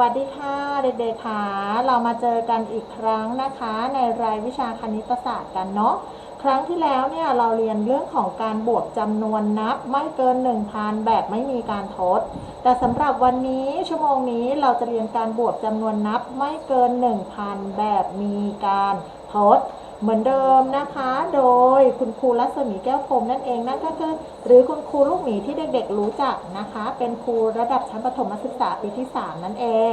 วัสดีค่ะเด็กๆค่ะเรามาเจอกันอีกครั้งนะคะ ในรายวิชาคณิตศาสตร์กันเนาะครั้งที่แล้วเนี่ยเราเรียนเรื่องของการบวกจำนวนนับไม่เกิน 1,000 แบบไม่มีการทด แต่สำหรับวันนี้ชั่วโมงนี้เราจะเรียนการบวกจำนวนนับไม่เกิน 1,000 แบบมีการทด เหมือนเดิมนะคะ โดยคุณครูรัศมีแก้วพรมนั่นเองนั่นก็คือหรือคุณครูลูกหมีที่เด็กๆรู้จักนะคะ เป็นครูระดับชั้นประถมศึกษาปีที่ 3 นั่นเอง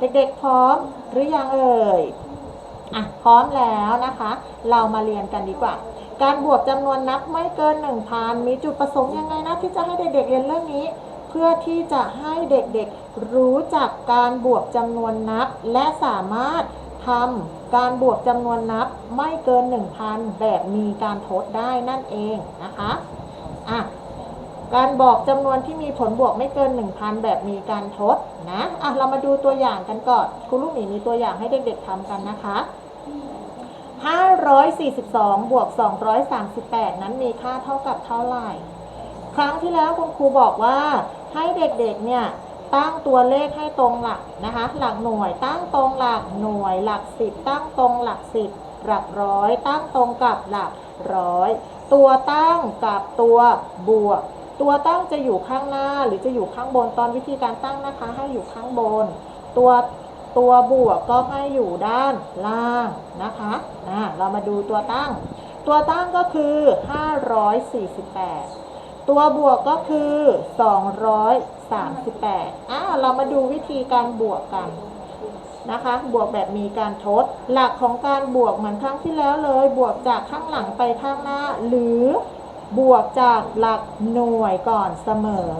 เด็กๆพร้อมหรือยังเอ่ยอะพร้อมแล้วนะคะ เรามาเรียนกันดีกว่า การบวกจำนวนนับไม่เกิน 1,000 มีจุดประสงค์ยังไงนะที่จะให้เด็กๆเรียนเรื่องนี้เพื่อที่จะให้เด็กๆรู้จักการบวกจำนวนนับ และสามารถ ทำการบวกจำนวนนับไม่เกิน 1,000 แบบมีการทดได้นั่นเองนะคะอะการบอกจำนวนที่มีผลบวกไม่เกิน 1,000 แบบมีการทดนะอะเรามาดูตัวอย่างกันก่อนครูลูกหมีมีตัวอย่างให้เด็กๆทำกันนะคะ 542 บวก 238 นั้นมีค่าเท่ากับเท่าไหร่ ครั้งที่แล้วคุณครูบอกว่าให้เด็กๆเนี่ย ตั้งตัวเลขให้ตรงหลักนะคะ หลักหน่วยตั้งตรงหลักหน่วย หลักสิบตั้งตรงหลักสิบหลักร้อย ตั้งตรงกับหลักร้อย ตัวตั้งกับตัวบวก ตัวตั้งจะอยู่ข้างหน้าหรือจะอยู่ข้างบนตอนวิธีการตั้งนะคะ ให้อยู่ข้างบน ตัวตัวบวกก็ให้อยู่ด้านล่างนะคะอ่าเรามาดูตัวตั้ง ตัวตั้งก็คือ 548 ตัวบวกก็คือ 238อ่าเรามาดูวิธีการบวกกันนะคะ บวกแบบมีการทด หลักของการบวกเหมือนครั้งที่แล้วเลย บวกจากข้างหลังไปข้างหน้า หรือบวกจากหลักหน่วยก่อนเสมอ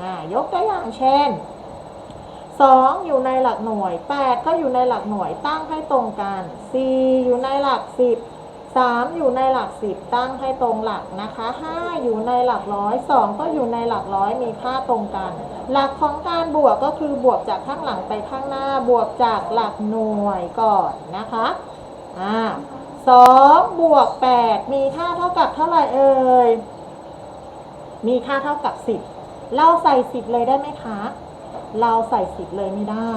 อ่ายกตัวอย่างเช่น 2 อยู่ในหลักหน่วย 8 ก็อยู่ในหลักหน่วยตั้งให้ตรงกัน 4 อยู่ในหลัก 10 3 อยู่ในหลัก 10 ตั้งให้ตรงหลักนะคะ 5 อยู่ในหลักร้อย 2 ก็อยู่ในหลักร้อยมีค่าตรงกัน หลักของการบวกก็คือบวกจากข้างหลังไปข้างหน้าบวกจากหลักหน่วยก่อนนะคะอ่าสองบวก8มีค่าเท่ากับเท่าไหร่เอ่ย มีค่าเท่ากับ10เราใส่10เลยได้ไหมคะ เราใส่10เลยไม่ได้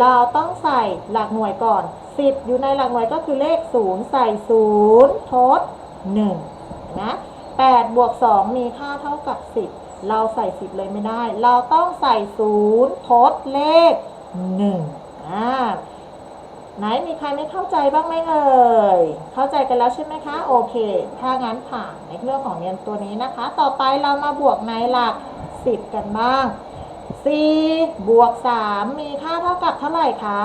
เราต้องใส่หลักหน่วยก่อน10อยู่ในหลักหน่วยก็คือเลข 0ใส่0ทด1นะ8บวก2มีค่าเท่ากับ10เราใส่10เลยไม่ได้ เราต้องใส่0ทดเลข1อ่าไหนมีใครไม่เข้าใจบ้างไหมเอ่ย เข้าใจกันแล้วใช่ไหมคะ โอเค ถ้างั้นผ่านในเรื่องของเรียนตัวนี้นะคะ ต่อไปเรามาบวกในหลัก 10 กันบ้าง 4 บวก 3 มีค่าเท่ากับเท่าไหร่คะ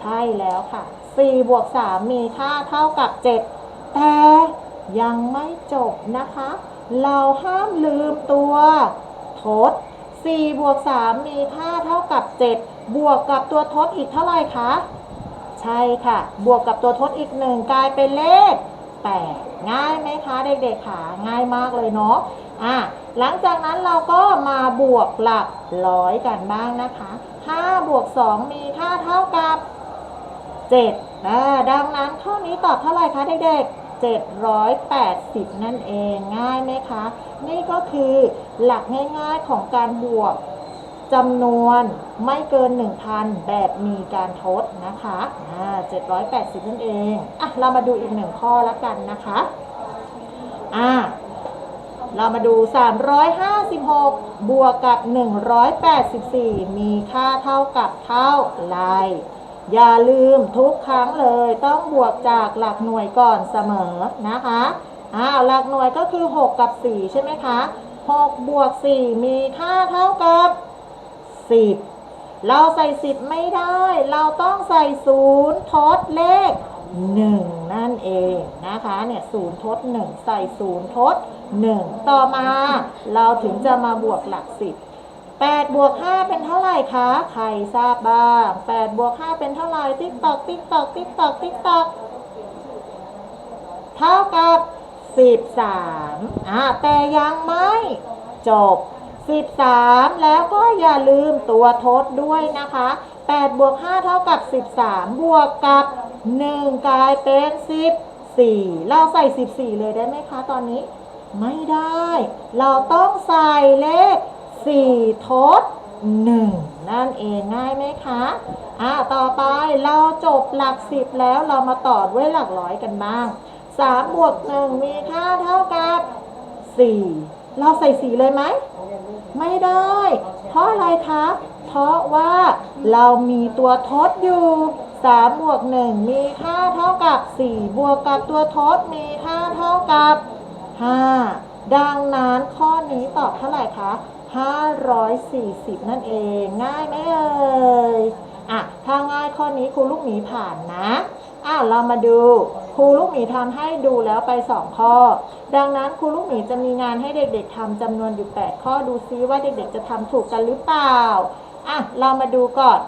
ใช่แล้วค่ะ 4บวก3มีค่าเท่ากับ 7 แต่ยังไม่จบนะคะ เราห้ามลืมตัวทด4บวก3มีค่าเท่ากับ 7 บวกกับตัวทดอีกเท่าไหร่คะ ใช่ค่ะ บวกกับตัวทดอีกหนึ่งกลายเป็นเลข 8 ง่ายไหมคะเด็กๆค่ะง่ายมากเลยเนาะอะหลังจากนั้นเราก็มาบวกหลักร้อยกันบ้างนะคะ 5 บวก 2 มีค่าเท่ากับ 7 ดังนั้นข้อนี้ตอบเท่าไหร่คะเด็กๆ780 นั่นเองง่ายไหมคะ นี่ก็คือหลักง่ายๆของการบวกจำนวนไม่เกิน 1,000 แบบมีการทดนะคะอ่า780 นั่นเองอะเรามาดูอีกหนึ่งข้อละกันนะคะอ่าเรามาดู 356 บวกกับ 184 มีค่าเท่ากับเท่าไร อย่าลืมทุกครั้งเลยต้องบวกจากหลักหน่วยก่อนเสมอนะคะอ้าวหลักหน่วยก็คือ 6 กับ 4 ใช่ไหมคะ6บวก 4 มีค่าเท่ากับ 10 เราใส่ 10 ไม่ได้ เราต้องใส่ 0 ทดเลข 1 นั่นเองนะคะเนี่ย0ทด 1 ใส่ 0 ทด 1 ต่อมา เราถึงจะมาบวกหลัก 10 8บวก5เป็นเท่าไหร่คะ ใครทราบบ้าง8บวก5เป็นเท่าไหร่ ติ๊กตอกติ๊กตอกติ๊กตอกติ๊กตอกเท่ากับ 13อ่าแต่ยังไม่จบ 13 แล้วก็อย่าลืมตัวทดด้วยนะคะ8บวก5เท่ากับ 13 บวกกับ 1 กลายเป็น 14 เราใส่ 14 เลยได้ไหมคะตอนนี้ ไม่ได้ เราต้องใส่เลข 4 ทด 1 นั่นเองง่ายไหมคะอ่าต่อไปเราจบหลักสิบแล้วเรามาต่อด้วยหลักร้อยกันบ้างสามบวกหนึ่งมีค่าเท่ากับสี่เราใส่สี่เลยไหม ไม่ได้ เพราะอะไรครับเพราะว่าเรามีตัวทดอยู่ 3 บวก 1 มีค่าเท่ากับ 4 บวกกับตัวทดมีค่าเท่ากับ 5 ดังนั้นข้อนี้ตอบเท่าไหร่คะ 540 นั่นเอง ง่ายไหมเอ่ยอะถ้าง่ายข้อนี้ครูลูกหมีผ่านนะอ้าเรามาดูครูลูกหมีทำให้ดูแล้วไป 2 ข้อ ดังนั้นครูลูกหมีจะมีงานให้เด็กๆทำจำนวนอยู่ 8 ข้อดูซิว่าเด็กๆ จะทำถูกกันหรือเปล่าอะเรามาดูก่อน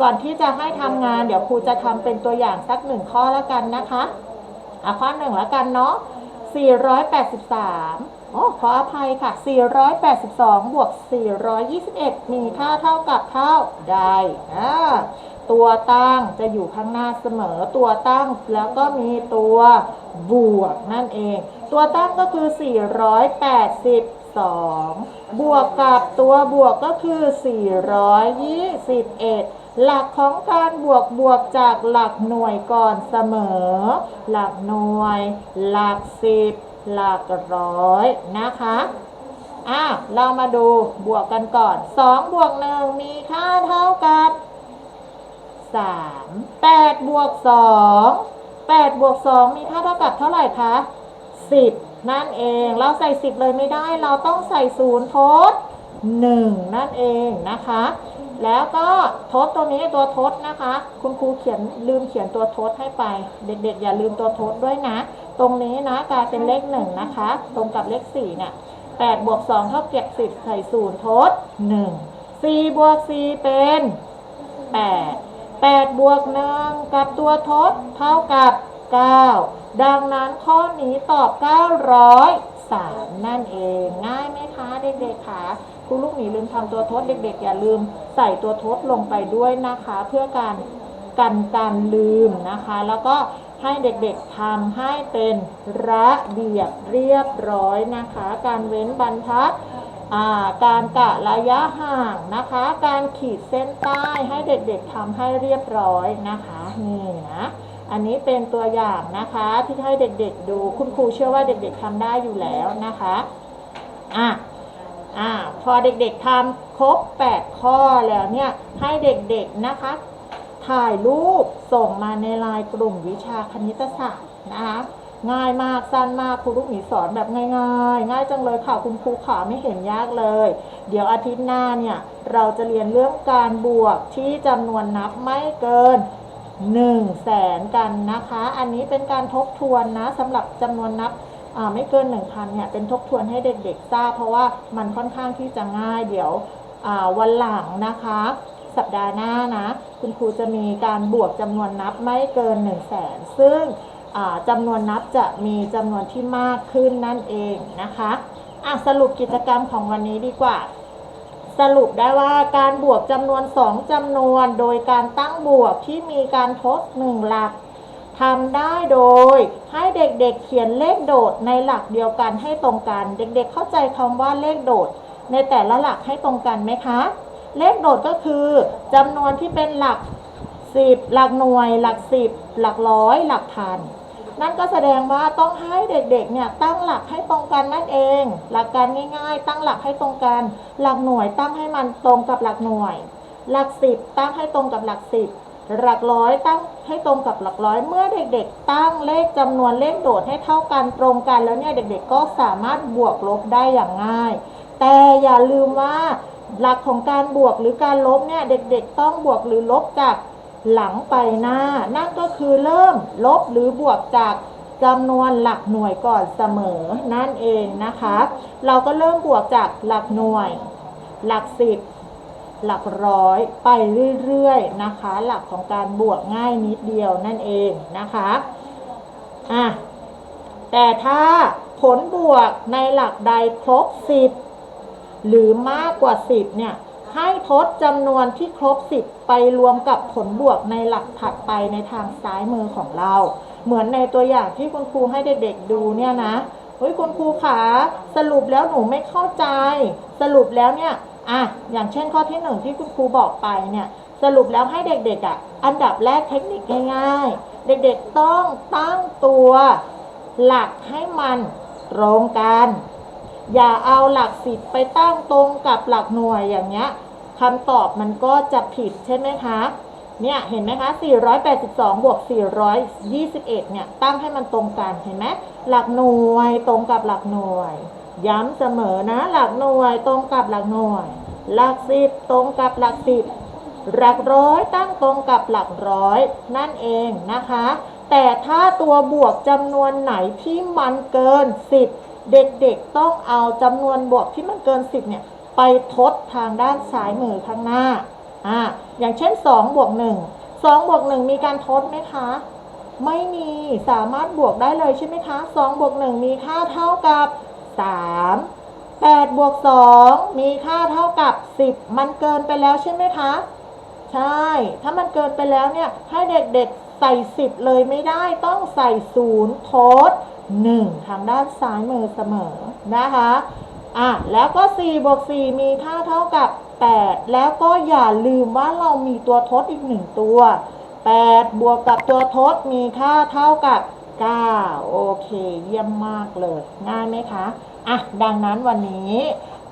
ก่อนที่จะให้ทำงาน เดี๋ยวครูจะทำเป็นตัวอย่างสักหนึ่งข้อแล้วกันนะคะอะข้อหนึ่งแล้วกันเนาะ483 โอ้ขออภัยค่ะ 482 บวก 421 มีค่าเท่ากับเท่าใดอ่าตัวตั้งจะอยู่ข้างหน้าเสมอ ตัวตั้งแล้วก็มีตัวบวกนั่นเอง ตัวตั้งก็คือ 482 บวกกับตัวบวกก็คือ 421หลักของการบวกบวกจากหลักหน่วยก่อนเสมอ หลักหน่วย หลักสิบ หลักร้อยนะคะอะเรามาดูบวกกันก่อน2บวก1มีค่าเท่ากับ3 8บวก2 8บวก2มีค่าเท่ากับเท่าไหร่คะ10นั่นเอง เราใส่10เลยไม่ได้ เราต้องใส่ศูนย์ทด1นั่นเองนะคะ แล้วก็ทดตัวนี้ตัวทดนะคะ คุณครูเขียนลืมเขียนตัวทดให้ไป เด็กๆ อย่าลืมตัวทดด้วยนะ ตรงนี้นะกลายเป็นเลขหนึ่งนะคะ ตรงกับเลขสี่เนี่ยแปดบวกสองเท่าเก็บสิบใส่ศูนย์ทดหนึ่งสี่บวกสี่เป็นแปดแปดบวกหนึ่งกับตัวทดเท่ากับเก้าดังนั้นข้อนี้ตอบเก้าร้อยสามนั่นเองง่ายไหมคะเด็กๆคะครูลูกหมีลืมทำตัวทดเด็กๆ อย่าลืมใส่ตัวทดลงไปด้วยนะคะ เพื่อการกันการลืมนะคะ แล้วก็ ให้เด็กๆทำให้เป็นระเบียบเรียบร้อยนะคะ การเว้นบรรทัดการกะระยะห่างนะคะ การขีดเส้นใต้ให้เด็กๆทำให้เรียบร้อยนะคะนี่นะอันนี้เป็นตัวอย่างนะคะที่ให้เด็กๆดูคุณครูเชื่อว่าเด็กๆทำได้อยู่แล้วนะคะอะอ่าพอเด็กๆทำครบ 8 ข้อแล้วเนี่ยให้เด็กๆนะคะ ถ่ายรูปส่งมาในไลน์กลุ่มวิชาคณิตศาสตร์นะคะง่ายมากสั้นมากครูลูกหมีสอนแบบง่ายๆ ง่ายจังเลยค่ะคุณครูขาไม่เห็นยากเลย เดี๋ยวอาทิตย์หน้าเนี่ย เราจะเรียนเรื่องการบวกที่จำนวนนับไม่เกิน1แสนกันนะคะ อันนี้เป็นการทบทวนนะสำหรับจำนวนนับไม่เกิน 1,000เนี่ยเป็นทบทวนให้เด็กๆทราบเพราะว่ามันค่อนข้างที่จะง่ายเดี๋ยววันหลังนะคะ สัปดาห์หน้านะ คุณครูจะมีการบวกจำนวนนับไม่เกิน 1 0 0 0 0แสนซึ่งอ่าจำนวนนับจะมีจำนวนที่มากขึ้นนั่นเองนะคะอะสรุปกิจกรรมของวันนี้ดีกว่า สรุปได้ว่าการบวกจำนวน 2จำนวน โดยการตั้งบวกที่มีการทด 1 หลักทำได้โดยให้เด็กๆเขียนเลขโดดในหลักเดียวกันให้ตรงกัน เด็กๆเข้าใจคำว่าเลขโดด ในแต่ละหลักให้ตรงกันไหมคะ เลขโดดก็คือจำนวนที่เป็นหลัก10หลักหน่วย หลัก10หลักร้อย หลักพัน นั่นก็แสดงว่าต้องให้เด็กๆเนี่ยตั้งหลักให้ตรงกันนั่นเอง หลักการง่ายๆ ตั้งหลักให้ตรงกัน หลักหน่วยตั้งให้มันตรงกับหลักหน่วย หลักสิบตั้งให้ตรงกับหลักสิบหลักร้อยตั้งให้ตรงกับหลักร้อย เมื่อเด็กๆ ตั้งเลขจำนวนเลขโดดให้เท่ากันตรงกันแล้วเนี่ยเด็กๆ ก็สามารถบวกลบได้อย่างง่าย แต่อย่าลืมว่า หลักของการบวกหรือการลบเนี่ยเด็กๆต้องบวกหรือลบจากหลังไปหน้า นั่นก็คือเริ่มลบหรือบวกจากจำนวนหลักหน่วยก่อนเสมอนั่นเองนะคะ เราก็เริ่มบวกจากหลักหน่วย หลักสิบหลักร้อยไปเรื่อยๆนะคะ หลักของการบวกง่ายนิดเดียวนั่นเองนะคะอะแต่ถ้าผลบวกในหลักใดครบ10 หรือมากกว่า 10 เนี่ย ให้ทดจำนวนที่ครบ 10 ไปรวมกับผลบวกในหลักถัดไปในทางซ้ายมือของเรา เหมือนในตัวอย่างที่คุณครูให้เด็กๆดูเนี่ยนะเฮ้ยคุณครูขาสรุปแล้วหนูไม่เข้าใจ สรุปแล้วเนี่ยอะอย่างเช่นข้อที่หนึ่งที่คุณครูบอกไปเนี่ยสรุปแล้วให้เด็กๆอะอันดับแรกเทคนิคง่ายๆ เด็กๆต้องตั้งตัวหลักให้มันตรงกัน อย่าเอาหลักสิบไปตั้งตรงกับหลักหน่วยอย่างเงี้ยคำตอบมันก็จะผิดใช่ไหมคะ เนี่ยเห็นไหมคะ 482 บวก 421 เนี่ยตั้งให้มันตรงกันเห็นไหมหลักหน่วยตรงกับหลักหน่วย ย้ำเสมอนะหลักหน่วยตรงกับหลักหน่วย หลักสิบตรงกับหลักสิบหลักร้อยตั้งตรงกับหลักร้อยนั่นเองนะคะ แต่ถ้าตัวบวกจำนวนไหนที่มันเกิน 10 เด็กๆต้องเอาจำนวนบวกที่มันเกิน 10เนี่ยไปทดทางด้านซ้ายมือข้างหน้าอ่าอย่างเช่น2บวก1 2บวก1มีการทดไหมคะ ไม่มีสามารถบวกได้เลยใช่ไหมคะ2บวก1มีค่าเท่ากับ 3 8บวก2มีค่าเท่ากับ 10 มันเกินไปแล้วใช่ไหมคะ ใช่ ถ้ามันเกินไปแล้วเนี่ยให้เด็กๆใส่ 10 เลยไม่ได้ต้องใส่0ทด 1 ทางด้านซ้ายมือเสมอนะคะอะแล้วก็4บวก4มีค่าเท่ากับ 8 แล้วก็อย่าลืมว่าเรามีตัวทดอีก 1 ตัว 8 บวกกับตัวทดมีค่าเท่ากับ 9 โอเค เยี่ยมมากเลย ง่ายไหมคะอะดังนั้นวันนี้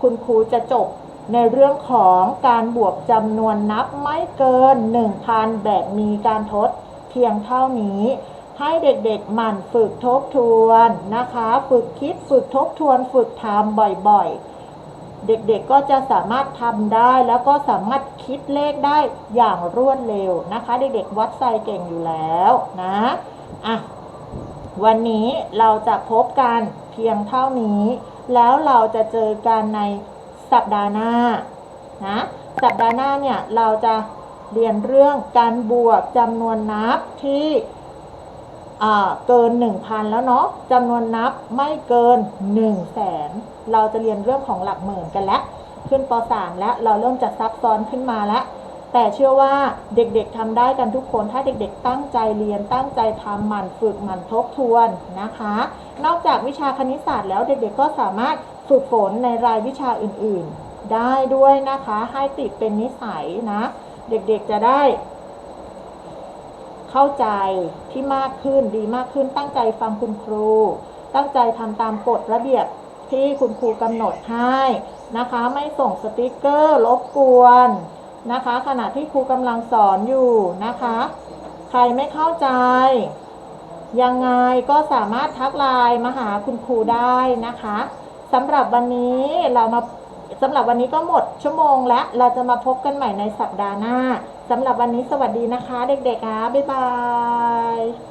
คุณครูจะจบในเรื่องของการบวกจำนวนนับไม่เกิน 1,000 แบบมีการทดเพียงเท่านี้ ให้เด็กๆหมั่นฝึกทบทวนนะคะ ฝึกคิดฝึกทบทวน ฝึกทำบ่อยๆ เด็กๆก็จะสามารถทำได้แล้วก็สามารถคิดเลขได้อย่างรวดเร็วนะคะ เด็กๆวัดไซเก่งอยู่แล้วนะอะวันนี้เราจะพบกันเพียงเท่านี้ แล้วเราจะเจอกันในสัปดาห์หน้านะสัปดาห์หน้าเนี่ยเราจะเรียนเรื่องการบวกจำนวนนับที่ เกิน 1,000 แล้วเนาะจำนวนนับไม่เกิน 1 0 0 0 0แสนเราจะเรียนเรื่องของหลักหมื่นกันแล้ว ขึ้นป .3 แล้วเราเริ่มจะซับซ้อนขึ้นมาแล้ว แต่เชื่อว่าเด็กๆทำได้กันทุกคนถ้าเด็กๆ ตั้งใจเรียนตั้งใจทำหมั่นฝึกหมั่นทบทวนนะคะ นอกจากวิชาคณิตศาสตร์แล้วเด็กๆก็สามารถฝึกฝนในรายวิชาอื่นๆ ได้ด้วยนะคะให้ติดเป็นนิสัยนะ เด็กๆจะได้ เข้าใจที่มากขึ้นดีมากขึ้น ตั้งใจฟังคุณครู ตั้งใจทำตามกฎระเบียบที่คุณครูกำหนดให้นะคะ ไม่ส่งสติกเกอร์รบกวนนะคะ ขณะที่ครูกำลังสอนอยู่นะคะ ใครไม่เข้าใจ ยังไงก็สามารถทักไลน์มาหาคุณครูได้นะคะสำหรับวันนี้เรามา สำหรับวันนี้ก็หมดชั่วโมงแล้ว เราจะมาพบกันใหม่ในสัปดาห์หน้าสำหรับวันนี้สวัสดีนะคะ เด็กๆอะบ๊ายบาย